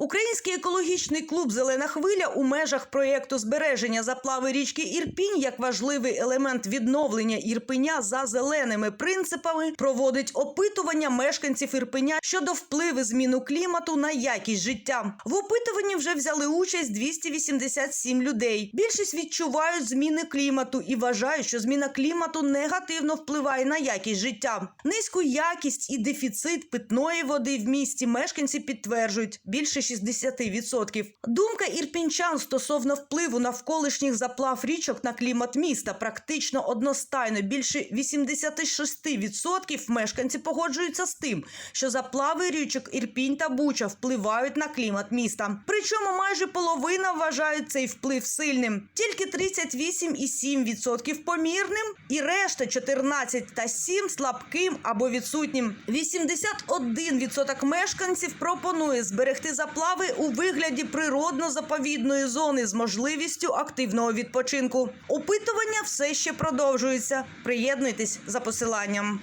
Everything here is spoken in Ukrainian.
Український екологічний клуб Зелена хвиля у межах проєкту збереження заплави річки Ірпінь як важливий елемент відновлення Ірпеня за зеленими принципами проводить опитування мешканців Ірпеня щодо впливу зміну клімату на якість життя. В опитуванні вже взяли участь 287 людей. Більшість відчувають зміни клімату і вважають, що зміна клімату негативно впливає на якість життя. Низьку якість і дефіцит питної води в місті мешканці підтверджують більше 60%. Думка ірпінчан стосовно впливу навколишніх заплав річок на клімат міста практично одностайно. Більше 86% мешканці погоджуються з тим, що заплави річок Ірпінь та Буча впливають на клімат міста. Причому майже половина вважають цей вплив сильним, тільки 38,7% помірним, і решта 14 та 7 слабким або відсутнім. 81% мешканців пропонує зберегти заплави у вигляді природно-заповідної зони з можливістю активного відпочинку. Опитування все ще продовжується. Приєднуйтесь за посиланням.